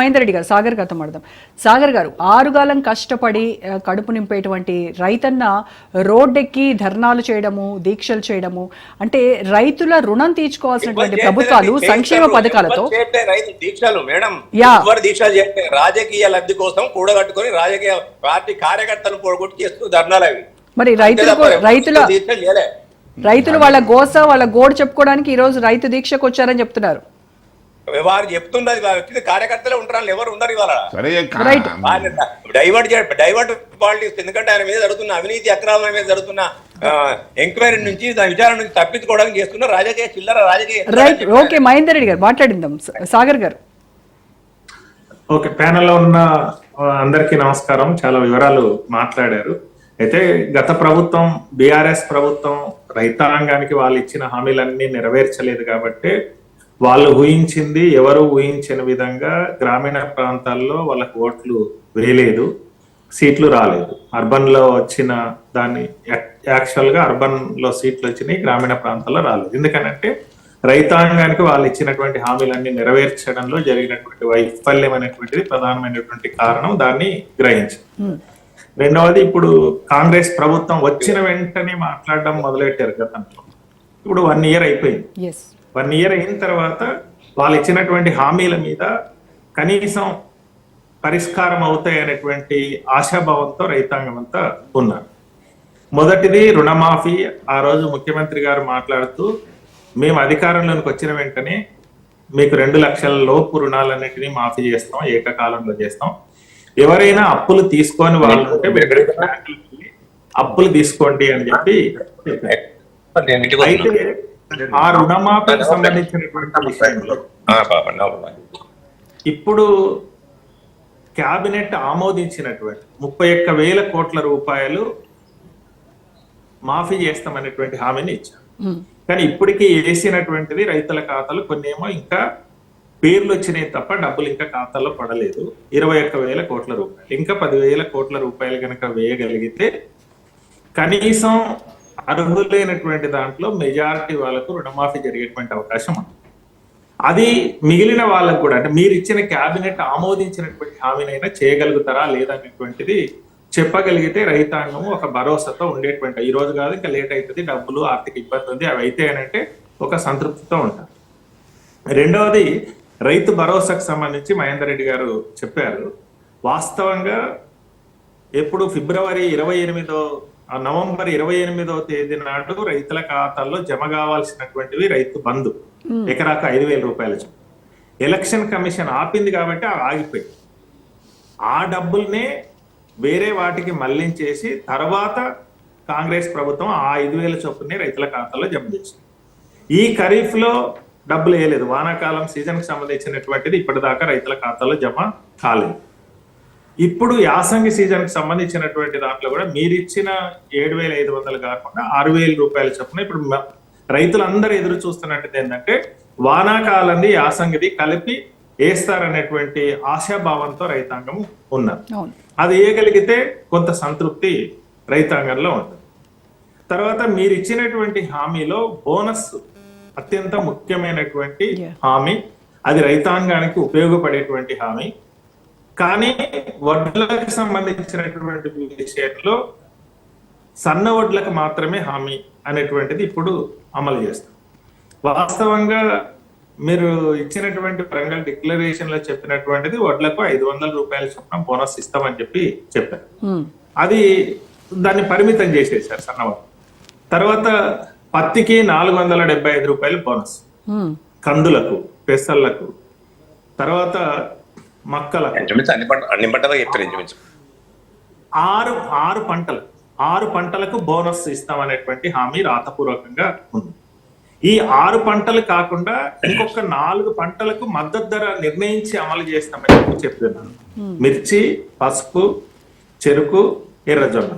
మహేందర్ రెడ్డి గారు సాగర్ గారితో మాట్లాడదాం. సాగర్ గారు ఆరుగాలం కష్టపడి కడుపు నింపేటువంటి రైతన్న రోడ్డెక్కి ధర్నాలు చేయడము దీక్షలు చేయడము అంటే రైతుల రుణం తీర్చుకోవాల్సినటువంటి ప్రభుత్వాలు సంక్షేమ పథకాలతో దీక్షలు మేడం. దీక్షలు రాజకీయ లబ్ధి కోసం కూడగట్టుకొని రాజకీయ పార్టీ కార్యకర్తలు పొడగొట్టి చేస్తూ ధర్నాలు అవి. మరి రైతులు అంతే తప్ప రైతుల రైతులు వాళ్ళ గోస వాళ్ళ గోడు చెప్పుకోవడానికి ఈ రోజు రైతు దీక్షకు వచ్చారని చెప్తున్నారు. వారు చెప్తున్నది వారు వచ్చింది కార్యకర్తలే ఉంటారు ఎవరు ఉండరు ఇవాళ. డైవర్ట్ డైవర్ట్ పాలిటిక్స్ ఎందుకంటే ఆయన మీద జరుగుతున్న అవినీతి అక్రమాల మీద జరుగుతున్న ఎంక్వైరీ నుంచి దాని విచారణ నుంచి తప్పించుకోవడానికి చేస్తున్న రాజకీయ చిల్లర రాజకీయ రైట్ ఓకే మహేందర్ రెడ్డి గారు మాట్లాడిందాం. సాగర్ గారు. ఓకే ప్యానెల్లో ఉన్న అందరికీ నమస్కారం. చాలా వివరాలు మాట్లాడారు. అయితే గత ప్రభుత్వం బీఆర్ఎస్ ప్రభుత్వం రైతాంగానికి వాళ్ళు ఇచ్చిన హామీలన్నీ నెరవేర్చలేదు కాబట్టి వాళ్ళు ఊహించింది ఎవరు ఊహించిన విధంగా గ్రామీణ ప్రాంతాల్లో వాళ్ళకు ఓట్లు వేయలేదు సీట్లు రాలేదు. అర్బన్లో వచ్చిన దాన్ని యాక్చువల్గా అర్బన్లో సీట్లు వచ్చినాయి గ్రామీణ ప్రాంతాల్లో రాలేదు. ఎందుకనంటే రైతాంగానికి వాళ్ళు ఇచ్చినటువంటి హామీలన్నీ నెరవేర్చడంలో జరిగినటువంటి వైఫల్యం అనేటువంటిది ప్రధానమైనటువంటి కారణం దాన్ని గ్రహించారు Hmm. రెండవది ఇప్పుడు కాంగ్రెస్ ప్రభుత్వం వచ్చిన వెంటనే మాట్లాడడం మొదలెట్టారు గతంలో. ఇప్పుడు వన్ ఇయర్ అయిపోయింది. వన్ ఇయర్ అయిన తర్వాత వాళ్ళు ఇచ్చినటువంటి హామీల మీద కనీసం పరిష్కారం అవుతాయి అనేటువంటి ఆశాభావంతో రైతాంగం అంతా ఉన్నారు. మొదటిది రుణమాఫీ. ఆ రోజు ముఖ్యమంత్రి గారు మాట్లాడుతూ మేము అధికారంలోకి వచ్చిన వెంటనే మీకు రెండు లక్షల లోపు రుణాలన్నింటినీ మాఫీ చేస్తాం ఏకకాలంలో చేస్తాం. ఎవరైనా అప్పులు తీసుకొని వాళ్ళు ఉంటే అప్పులు తీసుకోండి అని చెప్పి అయితే. ఆ రుణమాఫీకి సంబంధించినటువంటి విషయంలో. ఇప్పుడు క్యాబినెట్ ఆమోదించినటువంటి ముప్పై ఒక్క వేల కోట్ల రూపాయలు మాఫీ చేస్తామనేటువంటి హామీని ఇచ్చారు. కానీ ఇప్పటికీ వేసినటువంటిది రైతుల ఖాతాలు కొన్ని ఏమో ఇంకా పేర్లు వచ్చినాయి తప్ప డబ్బులు ఇంకా ఖాతాలో పడలేదు. ఇరవై ఒక్క వేల కోట్ల రూపాయలు. ఇంకా పదివేల కోట్ల రూపాయలు కనుక వేయగలిగితే కనీసం అర్హులైనటువంటి దాంట్లో మెజారిటీ వాళ్ళకు రుణమాఫీ జరిగేటువంటి అవకాశం ఉంది. అది మిగిలిన వాళ్ళకు కూడా అంటే మీరు ఇచ్చిన క్యాబినెట్ ఆమోదించినటువంటి హామీనైనా చేయగలుగుతారా లేదనేటువంటిది చెప్పగలిగితే రైతాంగం ఒక భరోసాతో ఉండేటువంటి ఈ రోజు కాదు ఇంకా లేట్ అవుతుంది డబ్బులు ఆర్థిక ఇబ్బంది ఉంది అవి అయితే అంటే ఒక సంతృప్తితో ఉంటారు. రెండవది రైతు భరోసాకు సంబంధించి మహేందర్ రెడ్డి గారు చెప్పారు వాస్తవంగా ఎప్పుడు ఫిబ్రవరి ఇరవై ఎనిమిదో ఆ నవంబర్ ఇరవై ఎనిమిదో తేదీ నాడు రైతుల ఖాతాల్లో జమ కావాల్సినటువంటివి రైతు బంధు. ఎకరాకు ఐదు వేల రూపాయలు. ఎలక్షన్ కమిషన్ ఆపింది కాబట్టి అవి ఆగిపోయింది. ఆ డబ్బుల్నే వేరే వాటికి మళ్ళించేసి తర్వాత కాంగ్రెస్ ప్రభుత్వం ఆ ఐదు వేల చొప్పునే రైతుల ఖాతాలో జమ చేసింది. ఈ ఖరీఫ్లో డబ్బులు వేయలేదు. వానాకాలం సీజన్కి సంబంధించినటువంటిది ఇప్పటిదాకా రైతుల ఖాతాలో జమ కాలేదు. ఇప్పుడు యాసంగి సీజన్కి సంబంధించినటువంటి దాంట్లో కూడా మీరు ఇచ్చిన ఏడు వేల ఐదు వందలు కాకుండా ఆరు వేల రూపాయలు చొప్పున ఇప్పుడు రైతులందరూ ఎదురు చూస్తున్నట్టుది ఏంటంటే వానాకాలంది యాసంగిది కలిపి వేస్తారనేటువంటి ఆశాభావంతో రైతాంగం ఉన్నారు అది వేయగలిగితే కొంత సంతృప్తి రైతాంగంలో ఉంటుంది. తర్వాత మీరు ఇచ్చినటువంటి హామీలో బోనస్ అత్యంత ముఖ్యమైనటువంటి. హామీ అది రైతాంగానికి ఉపయోగపడేటువంటి హామీ కానీ వడ్లకు సంబంధించినటువంటి విషయంలో సన్న వడ్లకు మాత్రమే హామీ అనేటువంటిది ఇప్పుడు అమలు చేస్తాం వాస్తవంగా మీరు ఇచ్చినటువంటి వరంగల్ డిక్లరేషన్లో చెప్పినటువంటిది వడ్లకు ఐదు వందల రూపాయల చొప్పున బోనస్ ఇస్తామని చెప్పి చెప్పారు. అది దాన్ని పరిమితం చేసేసారు సన్నవారు తర్వాత పత్తికి నాలుగు వందల డెబ్బై ఐదు రూపాయలు బోనస్. కందులకు పెసర్లకు తర్వాత మక్కలకు. ఇంచుమించు అన్ని పంట అన్ని పంటలు ఇంచుమించు ఆరు ఆరు పంటలు. ఆరు పంటలకు బోనస్ ఇస్తామనేటువంటి హామీ రాతపూర్వకంగా ఉంది. ఈ ఆరు పంటలు కాకుండా ఇంకొక నాలుగు పంటలకు మద్దతు ధర నిర్ణయించి అమలు చేస్తామని చెప్పి చెప్తున్నాను. మిర్చి పసుపు చెరుకు ఎర్రజొన్న.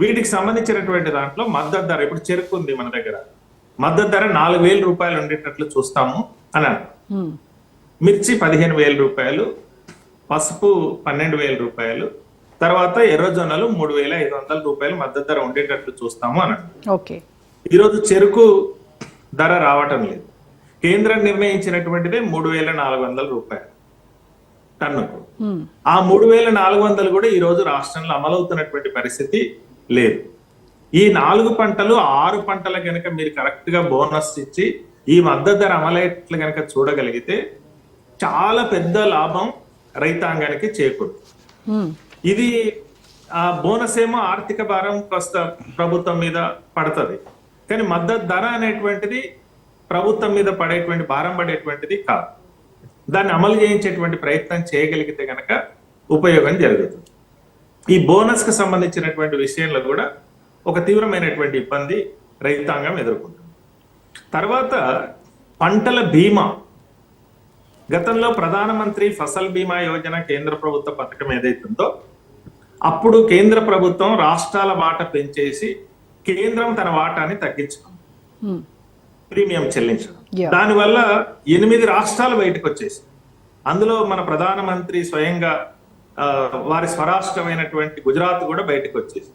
వీటికి సంబంధించినటువంటి దాంట్లో మద్దతు ధర ఇప్పుడు చెరుకు ఉంది మన దగ్గర. మద్దతు ధర నాలుగు వేల రూపాయలు ఉండేటట్లు చూస్తాము అని అన్నారు. మిర్చి పదిహేను వేల రూపాయలు పసుపు పన్నెండు వేల రూపాయలు తర్వాత ఎర్రజొన్నలు మూడు వేల ఐదు వందల రూపాయలు మద్దతు ధర ఉండేటట్లు చూస్తాము అన్నాడు ఓకే. ఈరోజు చెరుకు ధర రావటం లేదు. కేంద్రం నిర్ణయించినటువంటిదే మూడు వేల నాలుగు వందల రూపాయలు టన్నుకు. ఆ మూడు వేల నాలుగు వందలు కూడా ఈ రోజు రాష్ట్రంలో అమలవుతున్నటువంటి పరిస్థితి లేదు. ఈ నాలుగు పంటలు ఆరు పంటల కనుక మీరు కరెక్ట్గా బోనస్ ఇచ్చి ఈ మద్దతు ధర అమలయ్యేట్లు కనుక చూడగలిగితే చాలా పెద్ద లాభం రైతాంగానికి చేకూరుతుంది ఉమ్, ఇది ఆ బోనస్ ఏమో ఆర్థిక భారం కాస్త ప్రభుత్వం మీద పడుతుంది. కానీ మద్దతు ధర అనేటువంటిది ప్రభుత్వం మీద పడేటువంటి భారం పడేటువంటిది కాదు. దాన్ని అమలు చేయించేటువంటి ప్రయత్నం చేయగలిగితే గనక ఉపయోగం జరుగుతుంది. ఈ బోనస్కు సంబంధించినటువంటి విషయంలో కూడా ఒక తీవ్రమైనటువంటి ఇబ్బంది రైతాంగం ఎదుర్కొంటుంది. తర్వాత పంటల బీమా. గతంలో ప్రధానమంత్రి ఫసల్ బీమా యోజన కేంద్ర ప్రభుత్వ పథకం ఏదైతుందో అప్పుడు కేంద్ర ప్రభుత్వం రాష్ట్రాల వాటా పెంచేసి కేంద్రం తన వాటాని తగ్గించుకుంది ఉమ్, ప్రీమియం చెల్లించడం. దానివల్ల ఎనిమిది రాష్ట్రాలు బయటకు వచ్చేసి అందులో మన ప్రధానమంత్రి స్వయంగా వారి స్వరాష్ట్రమైనటువంటి గుజరాత్ కూడా బయటకు వచ్చేసి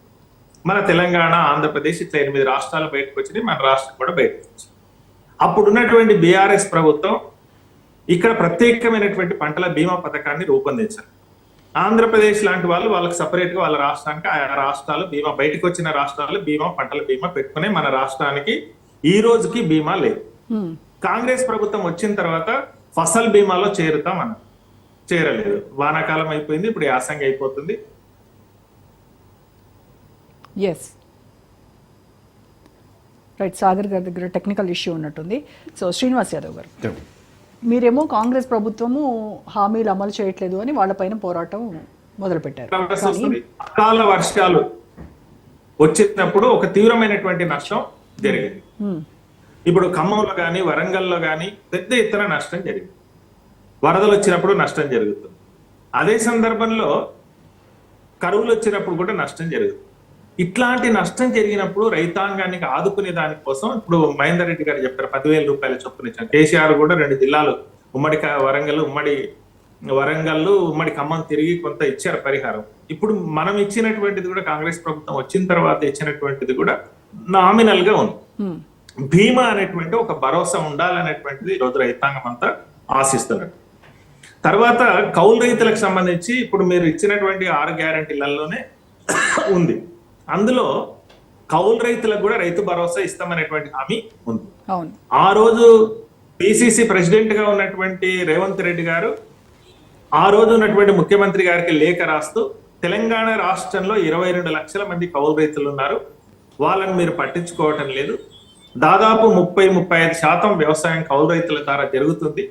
మన తెలంగాణ ఆంధ్రప్రదేశ్ ఇట్లా ఎనిమిది రాష్ట్రాలు బయటకు వచ్చినాయి మన రాష్ట్రం కూడా బయటకు వచ్చింది అప్పుడు ఉన్నటువంటి బీఆర్ఎస్ ప్రభుత్వం ఇక్కడ ప్రత్యేకమైనటువంటి పంటల బీమా పథకాన్ని రూపొందించారు. ఆంధ్రప్రదేశ్ లాంటి వాళ్ళు వాళ్ళకి సపరేట్గా వాళ్ళ రాష్ట్రానికి ఆయా రాష్ట్రాలు బీమా బయటకు వచ్చిన రాష్ట్రాలు బీమా పంటల బీమా పెట్టుకుని మన రాష్ట్రానికి ఈ రోజుకి బీమా లేదు. కాంగ్రెస్ ప్రభుత్వం వచ్చిన తర్వాత ఫసల్ బీమాలో చేరుతాం అన్న. చేరలేదు. వానాకాలం అయిపోయింది ఇప్పుడు యాసంగి అయిపోతుంది. ఎస్ రైట్ సాగర్ గారి దగ్గర టెక్నికల్ ఇష్యూ ఉన్నట్టుంది. సో శ్రీనివాస్ యాదవ్ గారు. మీరేమో కాంగ్రెస్ ప్రభుత్వము హామీలు అమలు చేయట్లేదు అని వాళ్ళపైన పోరాటం మొదలుపెట్టారు. అకాల వర్షాలు వచ్చినప్పుడు ఒక తీవ్రమైనటువంటి నష్టం జరిగింది. ఇప్పుడు ఖమ్మంలో కానీ వరంగల్లో కానీ పెద్ద ఎత్తున నష్టం జరిగింది. వరదలు వచ్చినప్పుడు నష్టం జరుగుతుంది. అదే సందర్భంలో కరువులు వచ్చినప్పుడు కూడా నష్టం జరుగుతుంది. ఇట్లాంటి నష్టం జరిగినప్పుడు రైతాంగానికి ఆదుకునే దానికోసం ఇప్పుడు మహేందర్ రెడ్డి గారు చెప్పారు పదివేల రూపాయల చొప్పున ఇచ్చాం కేసీఆర్ కూడా రెండు జిల్లాలు ఉమ్మడి వరంగల్ ఉమ్మడి వరంగల్ ఉమ్మడి ఖమ్మం తిరిగి కొంత ఇచ్చారు పరిహారం. ఇప్పుడు మనం ఇచ్చినటువంటిది కూడా కాంగ్రెస్ ప్రభుత్వం వచ్చిన తర్వాత ఇచ్చినటువంటిది కూడా నామినల్గా ఉంది బీమా అనేటువంటి ఒక భరోసా ఉండాలనేటువంటిది ఈరోజు రైతాంగం అంతా ఆశిస్తున్నారు. తర్వాత కౌలు రైతులకు సంబంధించి ఇప్పుడు మీరు ఇచ్చినటువంటి ఆరు గ్యారంటీలలోనే ఉంది. అందులో కౌలు రైతులకు కూడా రైతు భరోసా ఇస్తామనేటువంటి హామీ ఉంది. ఆ రోజు పిసిసి ప్రెసిడెంట్గా ఉన్నటువంటి రేవంత్ రెడ్డి గారు ఆ రోజు ఉన్నటువంటి ముఖ్యమంత్రి గారికి లేఖ రాస్తూ తెలంగాణ రాష్ట్రంలో ఇరవై రెండు లక్షల మంది కౌలు రైతులు ఉన్నారు. వాళ్ళని మీరు పట్టించుకోవటం లేదు. దాదాపు ముప్పై ముప్పై ఐదు శాతం వ్యవసాయం కౌలు రైతుల ద్వారా జరుగుతుంది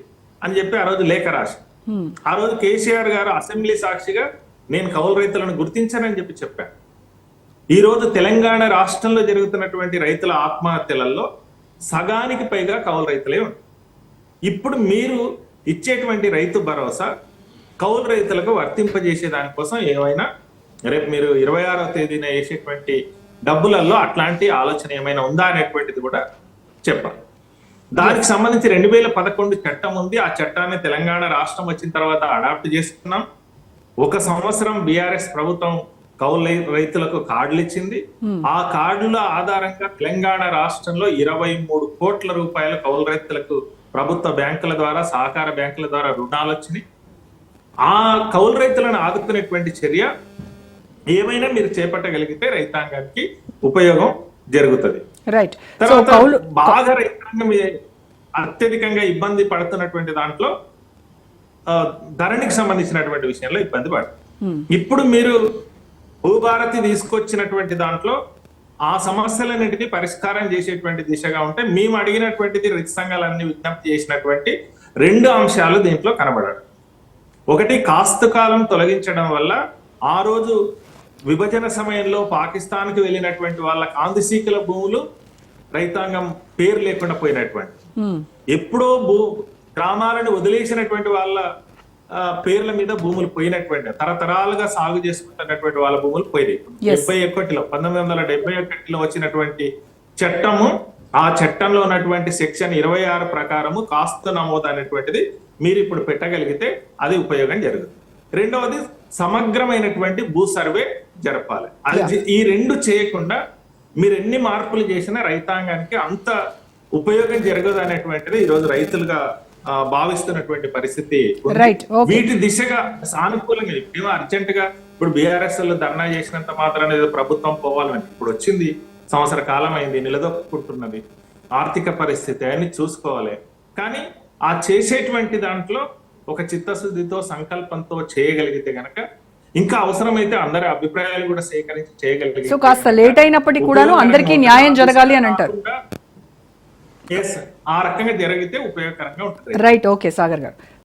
అని చెప్పి ఆ రోజు లేఖ రాసి ఉమ్, ఆ రోజు కేసీఆర్ గారు అసెంబ్లీ సాక్షిగా నేను కౌలు రైతులను గుర్తించానని చెప్పి చెప్పాను ఈరోజు తెలంగాణ రాష్ట్రంలో జరుగుతున్నటువంటి రైతుల ఆత్మహత్యలలో సగానికి పైగా కౌలు రైతులే ఉంటాయి ఇప్పుడు మీరు ఇచ్చేటువంటి రైతు భరోసా కౌలు రైతులకు వర్తింపజేసే దానికోసం ఏమైనా రేపు మీరు ఇరవై ఆరవ తేదీన వేసేటువంటి డబ్బులలో అట్లాంటి ఆలోచన ఏమైనా ఉందా అనేటువంటిది కూడా చెప్పాలి. దానికి సంబంధించి రెండు వేల పదకొండు చట్టం ఉంది. ఆ చట్టాన్ని తెలంగాణ రాష్ట్రం వచ్చిన తర్వాత అడాప్ట్ చేసుకున్నాం. ఒక సంవత్సరం బీఆర్ఎస్ ప్రభుత్వం కౌలు రైతులకు కార్డులు ఇచ్చింది. ఆ కార్డుల ఆధారంగా తెలంగాణ రాష్ట్రంలో ఇరవై మూడు కోట్ల రూపాయల కౌలు రైతులకు ప్రభుత్వ బ్యాంకుల ద్వారా సహకార బ్యాంకుల ద్వారా రుణాలు వచ్చినాయి. ఆ కౌలు రైతులను ఆదుకునేటువంటి చర్య ఏమైనా మీరు చేపట్టగలిగితే రైతాంగానికి ఉపయోగం జరుగుతుంది. రైట్ బాగా రైతాంగం అత్యధికంగా ఇబ్బంది పడుతున్నటువంటి దాంట్లో ధరణికి సంబంధించినటువంటి విషయంలో ఇబ్బంది పడుతుంది ఇప్పుడు మీరు భూభారతి తీసుకొచ్చినటువంటి దాంట్లో ఆ సమస్యలన్నిటినీ పరిష్కారం చేసేటువంటి దిశగా ఉంటే మేము అడిగినటువంటిది రైతు సంఘాలన్నీ విజ్ఞప్తి చేసినటువంటి రెండు అంశాలు దీంట్లో కనబడడం ఒకటి కాస్తు కాలం తొలగించడం వల్ల ఆ రోజు విభజన సమయంలో పాకిస్తాన్కి వెళ్ళినటువంటి వాళ్ళ కాందిసీకుల భూములు రైతాంగం పేరు లేకుండా పోయినటువంటి ఎప్పుడో భూ గ్రామాలను వదిలేసినటువంటి వాళ్ళ పేర్ల మీద భూములు పోయినటువంటి తరతరాలుగా సాగు చేసుకుంటున్నటువంటి వాళ్ళ భూములు పోయినాయి. డెబ్బై ఒకటిలో పంతొమ్మిది వందల డెబ్బై ఒకటిలో వచ్చినటువంటి చట్టము ఆ చట్టంలో ఉన్నటువంటి సెక్షన్ ఇరవై ఆరు ప్రకారము కాస్త నమోదు అనేటువంటిది మీరు ఇప్పుడు పెట్టగలిగితే అది ఉపయోగం జరుగుతుంది. రెండవది సమగ్రమైనటువంటి భూ సర్వే జరపాలి. అది ఈ రెండు చేయకుండా మీరు ఎన్ని మార్పులు చేసినా రైతాంగానికి అంత ఉపయోగం జరగదు అనేటువంటిది ఈరోజు రైతులుగా భావిస్తున్నటువంటి పరిస్థితి. వీటి దిశగా సానుకూలంగా ఇప్పుడు అర్జెంట్గా ఇప్పుడు బీఆర్ఎస్లో ధర్నా చేసినంత మాత్రాన ఏదో ప్రభుత్వం పోవాలని ఇప్పుడు వచ్చింది సంవత్సర కాలం అయింది నిలదొక్కుంటున్నది. ఆర్థిక పరిస్థితి అని చూసుకోవాలి. కానీ ఆ చేసేటువంటి దాంట్లో ఒక చిత్తశుద్ధితో సంకల్పంతో చేయగలిగితే గనక ఇంకా అవసరమైతే అందరి అభిప్రాయాలు కూడా సేకరించి చేయగలిగితే సో కాస్త లేట్ అయినప్పటికీ కూడాను అందరికీ న్యాయం జరగాలి అని అంటారు. Yes, ఆ రకంగా జరిగితే ఉపయోగకరంగా ఉంటుంది. రైట్ ఓకే సాగర్ గారు.